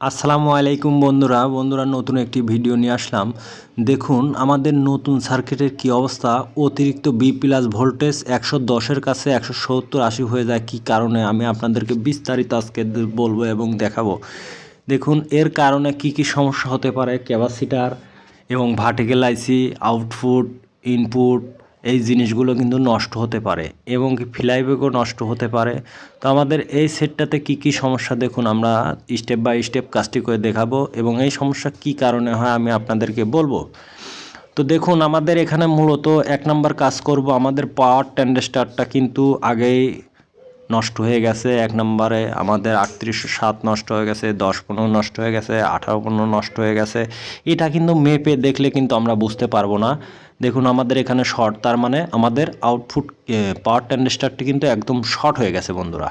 আসসালামু আলাইকুম বন্ধুরা বন্ধুরা নতুন একটি ভিডিও নিয়ে আসলাম। দেখুন, আমাদের নতুন সার্কিটের কি অবস্থা? অতিরিক্ত বি প্লাস ভোল্টেজ একশো দশের কাছে একশো সত্তর আশি হয়ে যায়, কি কারণে? আমি আপনাদেরকে বিস্তারিত আজকে বলব এবং দেখাবো। দেখুন, এর কারণে কি কি সমস্যা হতে পারে? ক্যাপাসিটার এবং ভার্টিক্যাল আইসি আউটপুট ইনপুট এই জিনিসগুলো কিন্তু নষ্ট হতে পারে এবং কি ফ্লাইব্যাকও নষ্ট হতে পারে। তো আমাদের এই সেটটাতে কি কি সমস্যা দেখুন, আমরা স্টেপ বাই স্টেপ কাজটি করে দেখাবো এবং এই সমস্যা কি কারণে হয় আমি আপনাদেরকে বলব। তো দেখুন, আমাদের এখানে মূলত এক নম্বর কাজ করব, আমাদের পাওয়ার ট্যান্ডেস্টারটা কিন্তু আগেই নষ্ট হয়ে গেছে। এক নম্বরে আমাদের আটত্রিশশো সাত নষ্ট হয়ে গেছে, দশ পনেরো নষ্ট হয়ে গেছে, আঠারো পনেরো নষ্ট হয়ে গেছে। এটা কিন্তু মেপে দেখলে কিন্তু আমরা বুঝতে পারব না। দেখুন, আমাদের এখানে শর্ট তার মানে আমাদের আউটপুট পাওয়ার ট্যান্ডেস্টারটি কিন্তু একদম শর্ট হয়ে গেছে বন্ধুরা।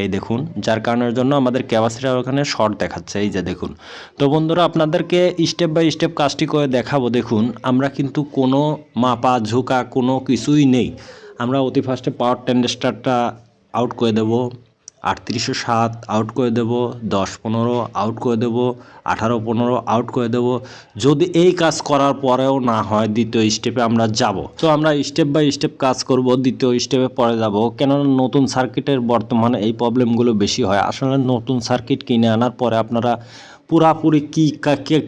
এই দেখুন, যার কারণের জন্য আমাদের ক্যাপাসিটার ওখানে শর্ট দেখাচ্ছে, এই যে দেখুন। তো বন্ধুরা, আপনাদেরকে স্টেপ বাই স্টেপ কাজটি করে দেখাবো। দেখুন, আমরা কিন্তু কোনো মাপা, ঝোঁকা কোনো কিছুই নেই। আমরা অতি ফার্স্টে পাওয়ার ট্যান্ডেস্টারটা আউট করে দেবো। আটত্রিশশো সাত আউট করে দেব। দশ পনেরো আউট করে দেব। আঠারো পনেরো আউট করে দেব। যদি এই কাজ করার পরেও না হয়, দ্বিতীয় স্টেপে আমরা যাব। তো আমরা স্টেপ বাই স্টেপ কাজ করব, দ্বিতীয় স্টেপে পরে যাব। কেননা নতুন সার্কিটের বর্তমানে এই প্রবলেমগুলো বেশি হয়। আসলে নতুন সার্কিট কিনে আনার পরে আপনারা পুরাপুরি কী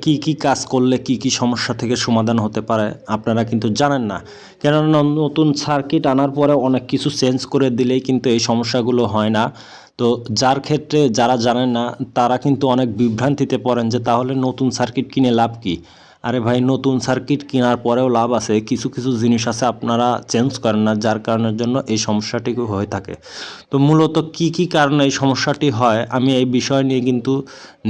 কী কী কাজ করলে কি কি সমস্যা থেকে সমাধান হতে পারে আপনারা কিন্তু জানেন না। কেননা নতুন সার্কিট আনার পরে অনেক কিছু চেঞ্জ করে দিলেই কিন্তু এই সমস্যাগুলো হয় না। তো যার ক্ষেত্রে যারা জানেন না, তারা কিন্তু অনেক বিভ্রান্তিতে পড়েন যে তাহলে নতুন সার্কিট কিনে লাভ কি? আরে ভাই, নতুন সার্কিট কেনার পরেও লাভ আছে। কিছু কিছু জিনিস আছে আপনারা চেঞ্জ করেন না, যার কারণের জন্য এই সমস্যাটি হয়ে থাকে। তো মূলত কি কি কারণে এই সমস্যাটি হয়, আমি এই বিষয় নিয়ে কিন্তু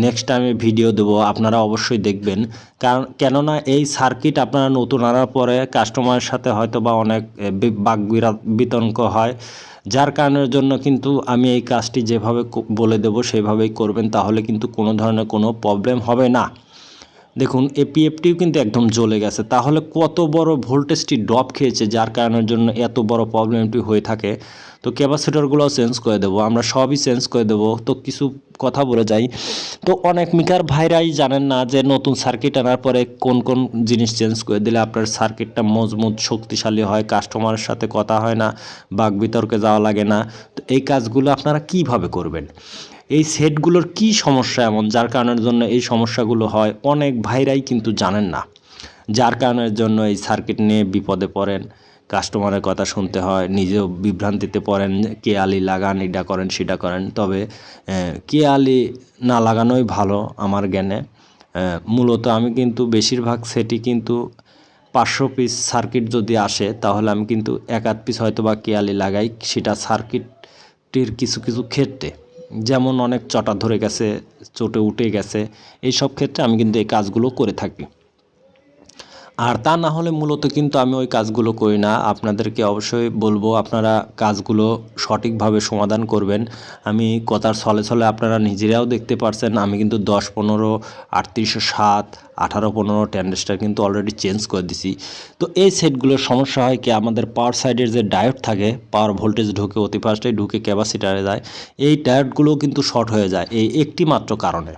নেক্সট টাইমে ভিডিও দেবো, আপনারা অবশ্যই দেখবেন। কারণ, কেননা এই সার্কিট আপনারা নতুন আনার পরে কাস্টমারের সাথে হয়তো বা অনেক বাক বিতর্ক হয়। যার কারণের জন্য কিন্তু আমি এই কাজটি যেভাবে বলে দেব, সেভাবেই করবেন, তাহলে কিন্তু কোনো ধরনের কোনো প্রবলেম হবে না। দেখুন এপিএফটিও কিন্তু একদম জ্বলে গেছে। তাহলে কত বড় ভোল্টেজটি ড্রপ খেয়েছে, যার কারণের জন্য এত বড় প্রবলেমটি হয়ে থাকে? তো ক্যাপাসিটরগুলোও চেঞ্জ করে দেবো, আমরা সবই চেঞ্জ করে দেবো। তো কিছু কথা বলে যাই। তো অনেক মিটার ভাইরাই জানেন না যে নতুন সার্কিট আনার পরে কোন কোন জিনিস চেঞ্জ করে দিলে আপনার সার্কিটটা মজবুত, শক্তিশালী হয় কাস্টমারের সাথে কথা হয় না, বাক বিতর্কে যাওয়া লাগে না। তো এই কাজগুলো আপনারা কীভাবে করবেন? এই সেটগুলোর কি সমস্যা এমন? যার কারণের জন্য এই সমস্যাগুলো হয়। অনেক ভাইরাই কিন্তু জানেন না। যার কারণের জন্য এই সার্কিট নিয়ে বিপদে পড়েন। কাস্টমারের কথা শুনতে হয়, নিজেও বিভ্রান্তিতে পড়েন কে আলি লাগান, এটা করেন, সেটা করেন। তবে কে আলি না লাগানোই ভালো আমার জ্ঞানে। মূলত আমি কিন্তু বেশিরভাগ সেটই কিন্তু পাঁচশো পিস সার্কিট যদি আসে, তাহলে আমি কিন্তু এক আধ পিস হয়তো বা কেয়ালি লাগাই। সেটা সার্কিটটির কিছু কিছু ক্ষেত্রে। যেমন অনেক চটা ধরে গেছে, চটে উঠে গেছে এই সব ক্ষেত্রে আমি কিন্তু এই কাজগুলো করে থাকি। আর তা না হলে মূলত কিন্তু আমি ওই কাজগুলো করি না। আপনাদেরকে অবশ্যই বলব, আপনারা কাজগুলো সঠিকভাবে সমাধান করবেন। আমি কথার ছলে ছলে আপনারা নিজেরাও দেখতে পারছেন, আমি কিন্তু দশ পনেরো আটত্রিশশো সাত, আঠারো পনেরো ট্যান্ডেস্টার কিন্তু অলরেডি চেঞ্জ করে দিছি। তো এই সেটগুলোর সমস্যা হয় কি, আমাদের পাওয়ার সাইডের যে ডায়োড থাকে পাওয়ার ভোল্টেজ ঢুকে অতি ফার্স্টে ঢুকে ক্যাপাসিটারে যায় এই ডায়োডগুলোও কিন্তু শর্ট হয়ে যায়, এই একটি মাত্র কারণে।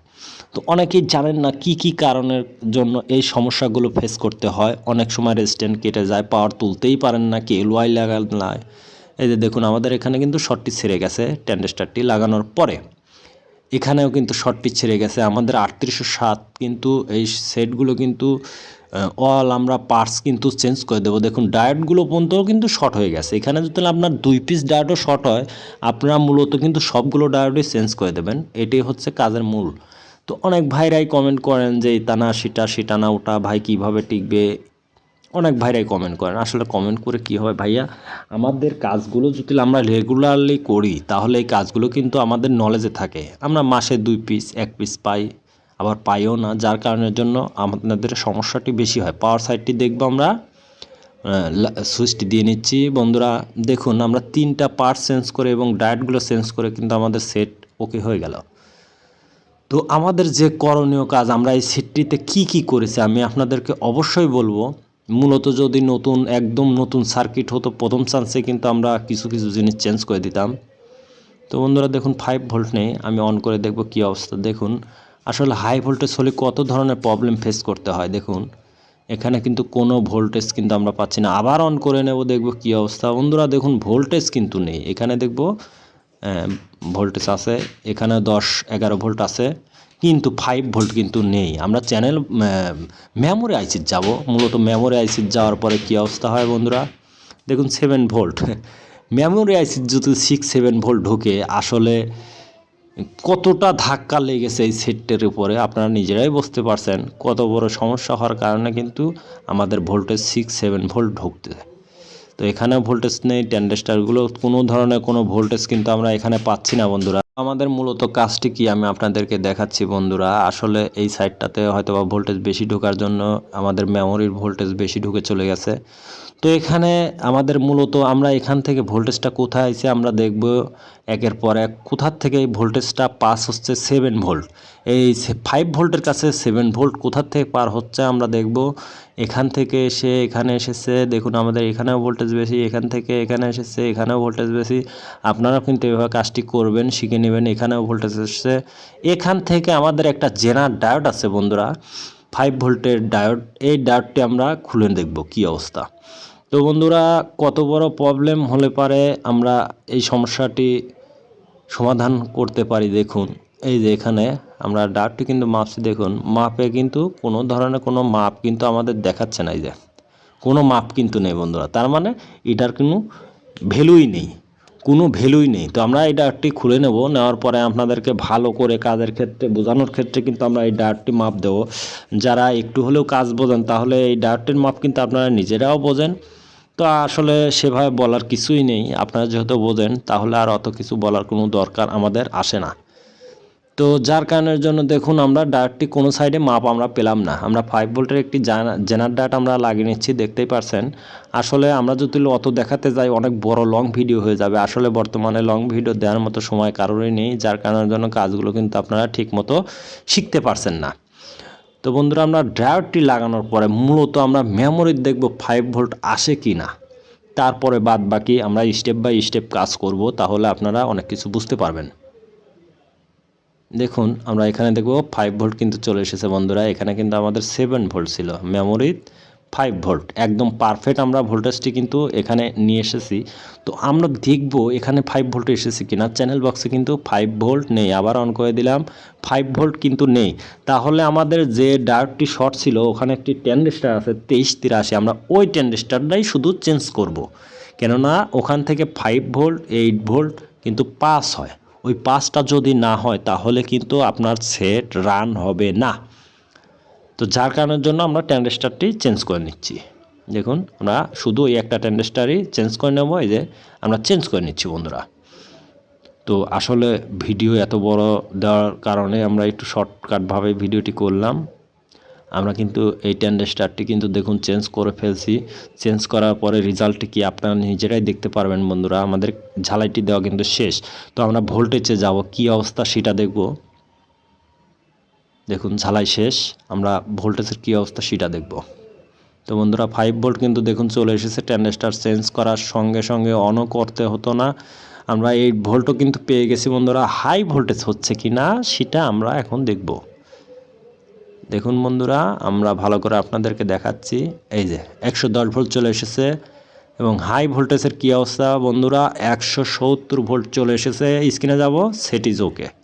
তো অনেকেই জানেন না কি কি কারণের জন্য এই সমস্যাগুলো ফেস করতে হয়। অনেক সময় রেজিস্ট্যান্ট কেটে যায় পাওয়ার তুলতেই পারেন না কেবল ওয়াই লাগান না এই যে দেখুন, আমাদের এখানে কিন্তু শর্টটি ছেড়ে গেছে ট্যান্ডেস্টারটি লাগানোর পরে। এখানেও কিন্তু শর্টটি ছেড়ে গেছে, আমাদের আটত্রিশশো সাত কিন্তু এই সেটগুলো কিন্তু অল আমরা পার্টস কিন্তু চেঞ্জ করে দেবো। দেখুন ডায়েটগুলো পর্যন্ত কিন্তু শর্ট হয়ে গেছে। এখানে যদি আপনার দুই পিস ডায়েটও শর্ট হয়, আপনারা মূলত কিন্তু সবগুলো ডায়েটই চেঞ্জ করে দেবেন। এটাই হচ্ছে কাজের মূল। তো অনেক ভাইরাই কমেন্ট করেন যে টানা সেটা না, ওটা ভাই কীভাবে টিকবে? অনেক ভাইরাই কমেন্ট করেন। আসলে কমেন্ট করে কি হবে ভাইয়া? আমাদের কাজগুলো যদি আমরা রেগুলারলি করি, তাহলে এই কাজগুলো কিন্তু আমাদের নলেজে থাকে। আমরা মাসে দুই পিস এক পিস পাই, আবার পাইও না। যার কারণের জন্য আমাদের সমস্যাটি বেশি হয়। পাওয়ার সাইডটি দেখব আমরা। সুইচটি দিয়ে নিচ্ছি। বন্ধুরা, দেখুন, আমরা তিনটা পার্ট চেঞ্জ করে এবং ডায়েটগুলো চেঞ্জ করে কিন্তু আমাদের সেট ওকে হয়ে গেল। তো আমাদের যে করণীয় কাজ, আমরা এই সেটটিতে কি কি করেছি আমি আপনাদেরকে অবশ্যই বলব। মূলত যদি নতুন, একদম নতুন সার্কিট হতো, প্রথম চান্সে কিন্তু আমরা কিছু কিছু জিনিস চেঞ্জ করে দিতাম। তো বন্ধুরা দেখুন ফাইভ ভোল্ট নেই, আমি অন করে দেখব কি অবস্থা। দেখুন, আসলে হাই ভোল্টেজ হলে কত ধরনের প্রবলেম ফেস করতে হয়, দেখুন। এখানে কিন্তু কোনো ভোল্টেজ কিন্তু আমরা পাচ্ছি না। আবার অন করে নেব, দেখব কি অবস্থা। বন্ধুরা দেখুন ভোল্টেজ কিন্তু নেই। এখানে দেখব ভোল্টেজ আছে। এখানে দশ, এগারো ভোল্ট আছে। কিন্তু ফাইভ ভোল্ট কিন্তু নেই। আমরা চ্যানেল মেমোরি আইসির যাব। মূলত মেমোরি আইসির যাওয়ার পরে কি অবস্থা হয় বন্ধুরা? দেখুন সেভেন ভোল্ট মেমোরি আইসির যদি সিক্স সেভেন ভোল্ট ঢোকে, আসলে কতটা ধাক্কা লেগেছে এই সেটটার উপরে, আপনারা নিজেরাই বুঝতে পারছেন। কত বড় সমস্যা হওয়ার কারণে কিন্তু আমাদের ভোল্টেজ সিক্স সেভেন ভোল্ট ঢুকতে তো এখানে ভোল্টেজ নেই টেন্ডেস্টারগুলো কোনো ধরনের কোনো ভোল্টেজ কিন্তু আমরা এখানে পাচ্ছি না বন্ধুরা। আমাদের মূলত কাজটি কি আমি আপনাদেরকে দেখাচ্ছি বন্ধুরা। আসলে এই সাইডটাতে হয়তো বা ভোল্টেজ বেশি ঢোকার জন্য আমাদের মেমোরির ভোল্টেজ বেশি ঢুকে চলে গেছে। তো এখানে আমাদের মূলত আমরা এখান থেকে ভোল্টেজটা কোথায় আছে আমরা দেখব একের পর এক। কোথার থেকে এই ভোল্টেজটা পাস হচ্ছে সেভেন ভোল্ট এই ফাইভ ভোল্টের কাছে সেভেন ভোল্ট কোথার থেকে পার হচ্ছে আমরা দেখব। এখান থেকে এসে এখানে এসেছে। দেখুন আমাদের এখানেও ভোল্টেজ বেশি, এখান থেকে এখানে এসেছে, এখানেও ভোল্টেজ বেশি। আপনারাও কিন্তু এভাবে কাজটি করবেন, শিখে নেবেন, এখানেও ভোল্টেজ এসেছে। এখান থেকে আমাদের একটা জেনার ডায়োড আছে বন্ধুরা। ফাইভ ভোল্টের ডায়োড, এই ডায়োডটি আমরা খুলে দেখব কি অবস্থা। তো বন্ধুরা, কত বড় প্রবলেম হলে পারে আমরা এই সমস্যাটি সমাধান করতে পারি, দেখুন। এই যে এখানে আমরা ডাটটি কিন্তু মাপছি, দেখুন। মাপে কিন্তু কোনো ধরনের কোনো মাপ কিন্তু আমাদের দেখাচ্ছে না, এই যে। কোনো মাপ কিন্তু নেই বন্ধুরা, তার মানে এটার কোনো ভ্যালুই নেই, কোনো ভ্যালুই নেই। তো আমরা এই ডাটটি খুলে নেব, নেওয়ার পরে আপনাদেরকে ভালো করে কাজের ক্ষেত্রে, বোঝানোর ক্ষেত্রে কিন্তু আমরা এই ডাটটি মাপ দেব। যারা একটু হলেও কাজ বোঝেন, তাহলে এই ডাটটির মাপ কিন্তু আপনারা নিজেরাও বোঝেন। তো আসলে সেভাবে বলার কিছুই নেই। আপনারা যেহেতু বোঝেন, তাহলে আর অত কিছু বলার কোনো দরকার আমাদের আসে না। তো যার কারণের জন্য দেখুন, আমরা ডাটটি কোনো সাইডে মাপ আমরা পেলাম না। আমরা ফাইভ ভোল্টের একটি জেনার ডাট আমরা লাগিয়ে নিচ্ছি, দেখতেই পারছেন। আসলে আমরা যদি অত দেখাতে যাই, অনেক বড় লং ভিডিও হয়ে যাবে। আসলে বর্তমানে লং ভিডিও দেওয়ার মতো সময় কারোরই নেই, যার কারণের জন্য কাজগুলো কিন্তু আপনারা ঠিকমতো শিখতে পারছেন না। তো বন্ধুরা, আমরা ড্রাইভারটি লাগানোর পরে মূলত আমরা মেমোরির দেখব ফাইভ ভোল্ট আসে কি না তারপরে বাদ বাকি আমরা স্টেপ বাই স্টেপ কাজ করব, তাহলে আপনারা অনেক কিছু বুঝতে পারবেন। দেখুন, আমরা এখানে দেখব ফাইভ ভোল্ট কিন্তু চলে এসেছে বন্ধুরা, এখানে কিন্তু আমাদের সেভেন ভোল্ট ছিল মেমোরির ফাইভ ভোল্ট একদম পারফেক্ট আমরা ভোল্টেজটি কিন্তু এখানে নিয়ে এসেছি। তো আমরা দেখব এখানে ফাইভ ভোল্ট এসেছে কিনা। চ্যানেল বক্সে কিন্তু ফাইভ ভোল্ট নেই। আবার অন করে দিলাম। ফাইভ ভোল্ট কিন্তু নেই। তাহলে আমাদের যে ডায়োডটি শর্ট ছিল, ওখানে একটি টেন্ডেস্টার আছে, তেইশ তিরাশি। আমরা ওই টেন্ডেস্টারটাই শুধু চেঞ্জ করব। কেননা ওখান থেকে ফাইভ ভোল্ট এইট ভোল্ট কিন্তু পাস হয়। ওই পাসটা যদি না হয়, তাহলে কিন্তু আপনার সেট রান হবে না। তো যার কারণের জন্য আমরা ট্যান্ডেস্টারটি চেঞ্জ করে নিচ্ছি। দেখুন, আমরা শুধু এই একটা ট্যান্ডেস্টারই চেঞ্জ করে নেব, এই যে আমরা চেঞ্জ করে নিচ্ছি বন্ধুরা। তো আসলে ভিডিও এত বড় দেওয়ার কারণে আমরা একটু শর্টকাটভাবে ভিডিওটি করলাম। আমরা কিন্তু এই ট্যান্ডেস্টারটি কিন্তু দেখুন চেঞ্জ করে ফেলছি। চেঞ্জ করার পরে রেজাল্টটি কি আপনারা নিজেরাই দেখতে পারবেন বন্ধুরা। আমাদের ঝালাইটি দেওয়া কিন্তু শেষ। তো আমরা ভোল্টেজে যাব, কি অবস্থা সেটা দেখব। দেখুন, ঝালাই শেষ। আমরা ভোল্টেজের কী অবস্থা সেটা দেখব। তো বন্ধুরা ফাইভ ভোল্ট কিন্তু দেখুন চলে এসেছে। ট্যান্ডেস্টার চেঞ্জ করার সঙ্গে সঙ্গে অনও করতে হতো না। আমরা এইট ভোল্টও কিন্তু পেয়ে গেছি বন্ধুরা। হাই ভোল্টেজ হচ্ছে কি না, সেটা আমরা এখন দেখব। দেখুন বন্ধুরা, আমরা ভালো করে আপনাদেরকে দেখাচ্ছি। এই যে, একশো দশ ভোল্ট চলে এসেছে। এবং হাই ভোল্টেজের কী অবস্থা বন্ধুরা, একশো সত্তর ভোল্ট চলে এসেছে। স্ক্রিনে যাব, সেট ইজ ওকে